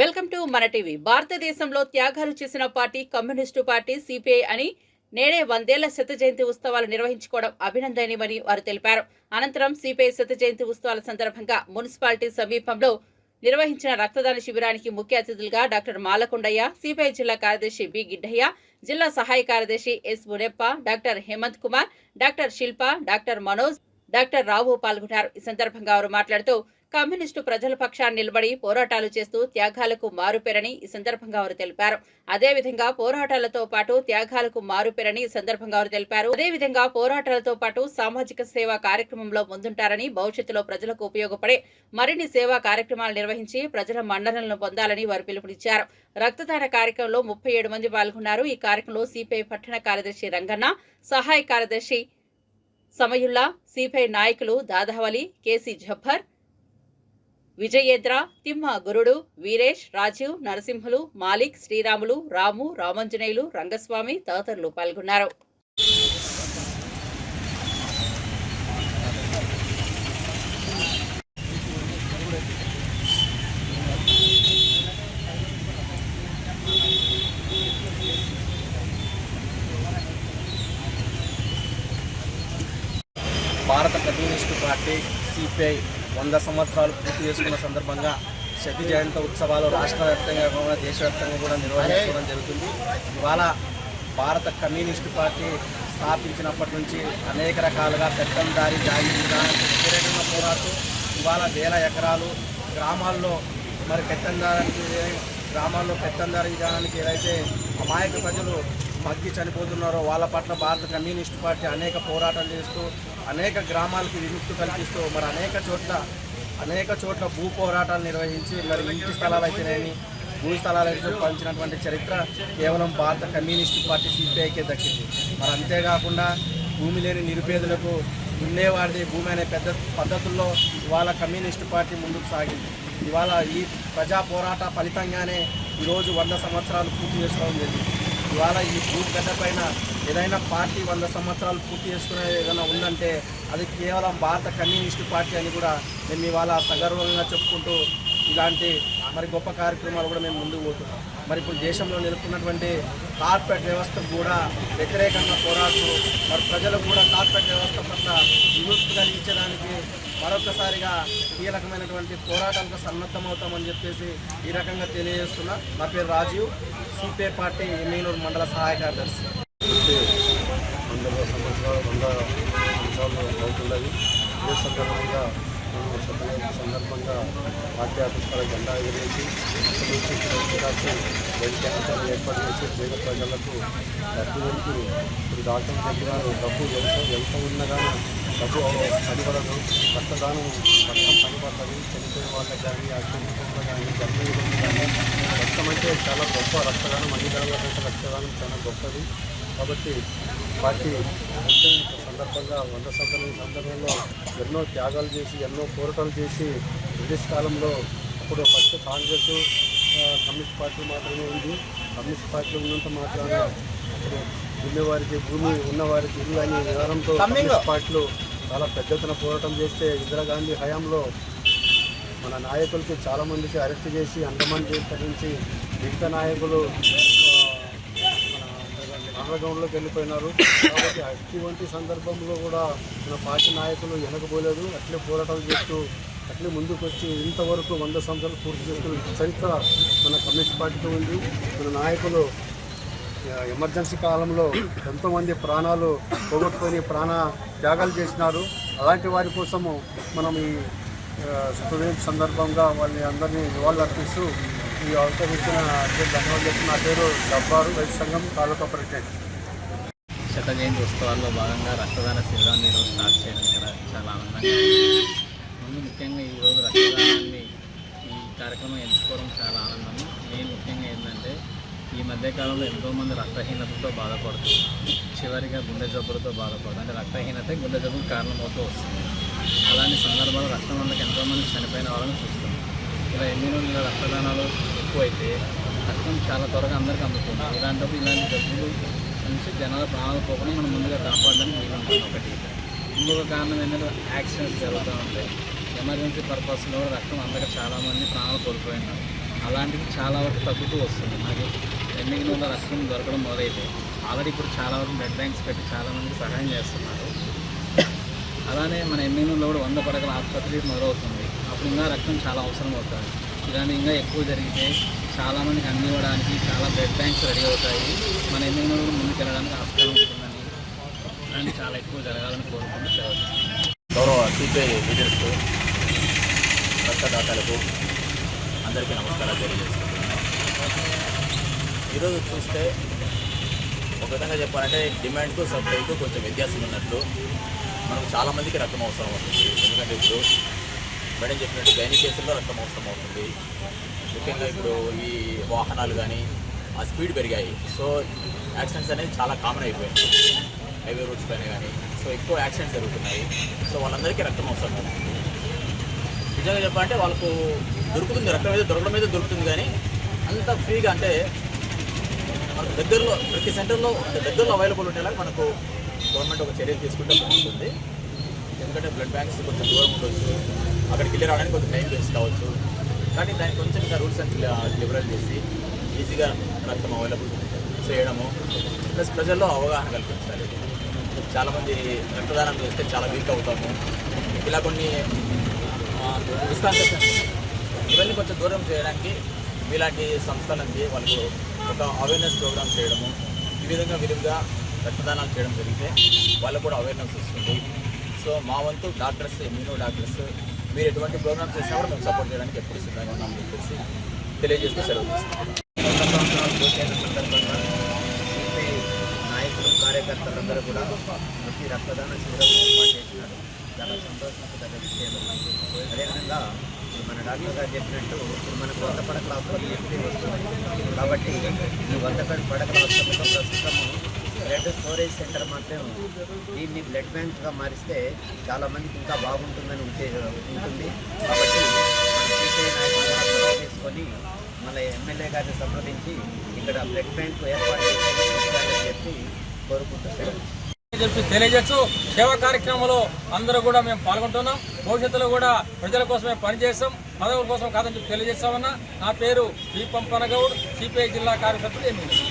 Welcome to మన TV. భారతదేశంలో త్యాగాలు చేసిన పార్టీ కమ్యూనిస్టు పార్టీ సిపిఐ అని నేడే వందేళ్ళ శత జయంతి ఉత్సవాలు నిర్వహించుకోవడం అభినందనీయమని వారు తెలిపారు. అనంతరం సిపిఐ శత జయంతి ఉత్సవాల సందర్భంగా మున్సిపాలిటీ సమీపంలో నిర్వహించిన రక్తదాన శిబిరానికి ముఖ్య అతిథులుగా డాక్టర్ మాలకొండయ్య సిపిఐ జిల్లా కార్యదర్శి బి గిడ్డయ్య జిల్లా సహాయ కార్యదర్శి S Muneppa doctor Hemanth Kumar doctor Shilpa doctor Manoj doctor Rao పాల్గొన్నారు. ఈ సందర్భంగా వారు మాట్లాడుతూ కమ్యూనిస్టు ప్రజల పక్షాన్ని నిలబడి పోరాటాలు చేస్తూ త్యాగాలకు మారుపేరని ఈ సందర్భంగా వారు తెలిపారు. అదేవిధంగా పోరాటాలతో పాటు త్యాగాలకు మారుపేరని ఈ సందర్భంగా వారు తెలిపారు. అదేవిధంగా పోరాటాలతో పాటు సామాజిక సేవా కార్యక్రమంలో ముందుంటారని భవిష్యత్తులో ప్రజలకు ఉపయోగపడే మరిన్ని సేవా కార్యక్రమాలు నిర్వహించి ప్రజల మన్ననలను పొందాలని వారు పిలుపునిచ్చారు. రక్తదాన కార్యక్రమంలో ముప్పై ఏడు మంది పాల్గొన్నారు. ఈ కార్యక్రమంలో సిపిఐ పట్టణ కార్యదర్శి రంగన్న సహాయ కార్యదర్శి సమయుల్లా సిపిఐ నాయకులు దాదావలి కేసీ జబ్బర్ విజయేంద్ర తిమ్మ గురుడు వీరేష్ రాజీవ్ నరసింహులు మాలిక్ శ్రీరాములు రాము రామంజనేయులు రంగస్వామి తదితరులు పాల్గొన్నారు. భారత కమ్యూనిస్టు పార్టీ సిపిఐ వంద సంవత్సరాలు పూర్తి చేసుకున్న సందర్భంగా శతి జయంత ఉత్సవాలు రాష్ట్ర వ్యాప్తంగా కూడా దేశవ్యాప్తంగా కూడా నిర్వహించడం జరుగుతుంది. ఇవాళ భారత కమ్యూనిస్టు పార్టీ స్థాపించినప్పటి నుంచి అనేక రకాలుగా పెత్తందారి జాగీరు విధానానికి వ్యతిరేకంగా పోరాడుతూ ఇవాళ వేల ఎకరాలు గ్రామాల్లో మరి పెత్తందారానికి గ్రామాల్లో పెత్తందారి విధానానికి ఏదైతే అమాయక ప్రజలు మగ్గి చనిపోతున్నారో వాళ్ళ పట్ల భారత కమ్యూనిస్ట్ పార్టీ అనేక పోరాటాలు చేస్తూ అనేక గ్రామాలకు విముక్తి కల్పిస్తూ మరి అనేక చోట్ల అనేక చోట్ల భూ పోరాటాలు నిర్వహించి మరి ఇంటి స్థలాలు అయితేనేమి భూ స్థలాలు అయితే పంచినటువంటి చరిత్ర కేవలం భారత కమ్యూనిస్ట్ పార్టీ సిపిఐకే దక్కింది. మరి అంతేకాకుండా భూమి లేని నిరుపేదలకు ఉండేవాడిది భూమి అనే పెద్ద పద్ధతుల్లో ఇవాళ కమ్యూనిస్ట్ పార్టీ ముందుకు సాగింది. ఇవాళ ఈ ప్రజా పోరాట ఫలితంగానే ఈరోజు వంద సంవత్సరాలు పూర్తి చేసుకోవడం జరిగింది. ఇవాళ ఈ భూగడ్డ పైన ఏదైనా పార్టీ వంద సంవత్సరాలు పూర్తి చేసుకునే ఏదైనా ఉందంటే అది కేవలం భారత కమ్యూనిస్టు పార్టీ అని కూడా మేము ఇవాళ సగర్వంగా చెప్పుకుంటూ ఇలాంటి మరి గొప్ప కార్యక్రమాలు కూడా మేము ముందుకు పోతున్నాం. మరి ఇప్పుడు దేశంలో నెలకొన్నటువంటి కార్పొరేట్ వ్యవస్థకు కూడా వ్యతిరేకంగా పోరాడుతూ మరి ప్రజలకు కూడా కార్పొరేట్ వ్యవస్థ పట్ల విముక్తి కలిగించడానికి మరొకసారిగా కీలకమైనటువంటి పోరాటాలకు సన్నద్ధమవుతామని చెప్పేసి ఈ రకంగా తెలియజేస్తున్నా. నా పేరు రాజీవ్. సిపిఐ పార్టీ ఎమ్మెల్యూరు మండల సహాయ కార్యదర్శి. అవుతున్నది. ఇదే సందర్భంగా సందర్భంగా పార్టీ ఆఫీస్ జెండా ఎగిరేసి వికాసం ఏర్పాటు చేసి పేద ప్రజలకు డబ్బు వెళ్తూ ఇప్పుడు డాక్టర్ దగ్గర డబ్బు ఎంత ఎంత ఉన్నా కానీ డబ్బు పనిపడదు రక్తదానం రక్తం పనిపడుతుంది చనిపోయిన వాళ్ళకి కానీ అక్షంలో కానీ గర్భిణీలకు కానీ రక్తం అంటే చాలా గొప్ప రక్తదానం అన్ని దానాల కంటే రక్తదానం చాలా గొప్పది. కాబట్టి పార్టీ సందర్భంగా వంద సంవత్సరాల సందర్భంలో ఎన్నో త్యాగాలు చేసి ఎన్నో పోరాటాలు చేసి బ్రిటిష్ కాలంలో అప్పుడు ఫస్ట్ కాంగ్రెస్ ఆ, కమ్యూనిస్ట్ పార్టీ మాత్రమే ఉంది. కమ్యూనిస్ట్ పార్టీ ఉన్నంత మాత్రాన అప్పుడు ఉన్నవారికి భూమి ఉన్నవారికి ఇల్లు అనే విధానంతో కమ్యూనిస్ట్ పార్టీలు చాలా పెద్ద ఎత్తున పోరాటం చేస్తే ఇందిరాగాంధీ హయాంలో మన నాయకులకి చాలామందికి అరెస్ట్ చేసి అండమాన్ తరించి మిగతా నాయకులు అండర్గ్రౌండ్లోకి వెళ్ళిపోయినారు. కాబట్టి అటువంటి సందర్భంలో కూడా మన పార్టీ నాయకులు వెనకపోలేదు అట్లే పోరాటాలు చేస్తూ అట్లే ముందుకు వచ్చి ఇంతవరకు వంద సంవత్సరాలు పూర్తి చేసుకున్న చరిత్ర మన కమ్యూనిస్ట్ పార్టీతో ఉంది. మన నాయకులు ఎమర్జెన్సీ కాలంలో ఎంతోమంది ప్రాణాలు పోగొట్టుకొని ప్రాణ త్యాగాలు చేసినారు. అలాంటి వారి కోసము మనం ఈ శతజయంతి సందర్భంగా వాళ్ళని అందరినీ నివాళులు అర్పిస్తూ ఈ అవసరం ఇచ్చిన ధన్యవాదాలు చెప్పిన నా పేరు డబ్బారు రైతు సంఘం తాలూకా ప్రెసిడెంట్. శత జయంతి ఉత్సవాల్లో భాగంగా రక్తదాన శిబిరాన్ని ఈరోజు స్టార్ట్ చేయడం ఇక్కడ చాలా ఆనందంగా ముందు ముఖ్యంగా ఈరోజు రక్తదానాన్ని ఈ కార్యక్రమం ఎంచుకోవడం చాలా ఆనందం నేను ముఖ్యంగా ఏంటంటే ఈ మధ్యకాలంలో ఎంతోమంది రక్తహీనతతో బాధపడుతూ చివరిగా గుండె జబ్బులతో బాధపడుతుంది అంటే రక్తహీనత గుండె జబ్బుకు కారణమవుతూ వస్తుంది. అలాంటి సందర్భాలు రక్తం వల్ల ఎంతోమంది చనిపోయిన వాళ్ళని చూస్తుంది ఇలా ఎన్ని రోజుల రక్తదానాలు ఎక్కువైతే రక్తం చాలా త్వరగా అందరికీ అందుతుంది. ఇలాంటప్పుడు ఇలాంటి జబ్బులు నుంచి జనాల ప్రాణాలు పోకుండా మనం ముందుగా కాపాడడానికి వీలుంటుంది ఒకటి. ఇంకొక కారణం ఏంటంటే యాక్సిడెంట్స్ జరుగుతూ ఉంటాయి. ఎమర్జెన్సీ పర్పస్లో రక్తం అందక చాలామంది ప్రాణాలు కోల్పోయినారు. అలాంటివి చాలా వరకు తగ్గుతూ వస్తుంది మనకి ఎన్నికల రక్తం దొరకడం మొదలైతే ఆల్రెడీ ఇప్పుడు చాలా వరకు బ్లడ్ బ్యాంక్స్ పెట్టి చాలామంది సహాయం చేస్తున్నారు. అలానే మన ఎమ్మెల్యేలో కూడా వంద పడకల ఆసుపత్రి మొదలవుతుంది. అప్పుడు ఇంకా రక్తం చాలా అవసరం అవుతుంది. ఇలానే ఇంకా ఎక్కువ జరిగితే చాలామందికి అందివ్వడానికి చాలా బ్లడ్ బ్యాంక్స్ రెడీ అవుతాయి. మన ఎమ్మెల్యేలో కూడా ముందుకు వెళ్ళడానికి ఆస్కారం ఉంటుందని ఇలాంటి చాలా ఎక్కువ జరగాలని కోరుకుంటూ గౌరవ సిపిఐ లీడర్స్ రక్తదాతలకు అందరికీ నమస్కారాలు తెలియజేస్తున్నాను. ఈరోజు చూస్తే ఒక విధంగా చెప్పాలంటే డిమాండ్కు సప్లైకు కొంచెం వ్యత్యాసం ఉన్నట్లు మనకు చాలామందికి రక్తం అవసరం అవుతుంది. ఎందుకంటే ఇప్పుడు మేడం చెప్పినట్టు గైనీ కేసుల్లో రక్తం అవసరం అవుతుంది. ముఖ్యంగా ఇప్పుడు ఈ వాహనాలు కానీ ఆ స్పీడ్ పెరిగాయి. సో యాక్సిడెంట్స్ అనేది చాలా కామన్ అయిపోయింది హైవే రూట్స్ పైన కానీ సో ఎక్కువ యాక్సిడెంట్స్ జరుగుతున్నాయి. సో వాళ్ళందరికీ రక్తం అవసరం అవుతుంది. నిజంగా చెప్పాలంటే వాళ్ళకు దొరుకుతుంది. రక్తం అయితే దొరకడం అయితే దొరుకుతుంది కానీ అంత ఫ్రీగా అంటే దగ్గరలో ప్రతి సెంటర్లో అంటే దగ్గరలో అవైలబుల్ ఉండేలాగా మనకు గవర్నమెంట్ ఒక చర్యలు తీసుకుంటే బాగుంటుంది. ఎందుకంటే బ్లడ్ బ్యాంక్స్ కొంచెం దూరం ఉండొచ్చు. అక్కడికి వెళ్ళి రావడానికి కొంచెం టైం వేస్ట్ కావచ్చు. కానీ దానికి కొంచెం ఇంకా రూల్స్ అండ్ లిబరల్ చేసి ఈజీగా రక్తం అవైలబుల్ చేయడము ప్లస్ ప్రజల్లో అవగాహన కల్పించాలి. చాలామంది రక్తదానం చేస్తే చాలా వీక్ అవుతాము. ఇలా కొన్ని మిస్కాన్సెప్షన్స్ ఇవన్నీ కొంచెం దూరం చేయడానికి ఇలాంటి సంస్థలకి వాళ్ళు ఒక అవేర్నెస్ ప్రోగ్రామ్ చేయడము ఈ విధంగా విధంగా రక్తదానాలు చేయడం జరిగితే వాళ్ళకు కూడా అవేర్నెస్ వస్తుంది. సో మా వంతు డాక్టర్స్ ఇమ్యూనో డాక్టర్స్ మీరు ఎటువంటి ప్రోగ్రామ్స్ చేసినా కూడా మేము సపోర్ట్ చేయడానికి ఎప్పుడు సిద్ధంగా ఉన్నామని చెప్పేసి తెలియజేస్తూ సెలవు సందర్భంగా సిపిఐ నాయకులు కార్యకర్తలందరూ కూడా ప్రతి రక్తదాన శిబిరం ఏర్పాటు చేసినారు. చాలా సంతోషించదగ్గ విషయం. అదేవిధంగా మన డాక్టర్ గారు చెప్పినట్టు ఇప్పుడు మనకు వంద పడకల ఆసుపత్రి ఎప్పుడు వస్తుంది కాబట్టి ఈ వంద పడకల ఆసుపత్రిలో ప్రస్తుతము బ్లడ్ స్టోరేజ్ సెంటర్ మాత్రం దీన్ని బ్లడ్ బ్యాంక్గా మారిస్తే చాలామందికి ఇంకా బాగుంటుందని ఉద్దేశం ఉంటుంది. కాబట్టి మన మన ఎమ్మెల్యే గారిని సంప్రదించి ఇక్కడ బ్లడ్ బ్యాంక్ ఏర్పాటు చేసి చెప్పి కోరుకుంటూ చెప్పి తెలియజేస్తూ సేవా కార్యక్రమంలో అందరూ కూడా మేము పాల్గొంటున్నాం. భవిష్యత్తులో కూడా ప్రజల కోసమే పనిచేస్తాం. పదవుల కోసం కాదని చెప్పి తెలియజేస్తామన్నా నా పేరు దీపం పనగౌడ్ సిపిఐ జిల్లా కార్యకర్తలు ఎమ్మెల్యే.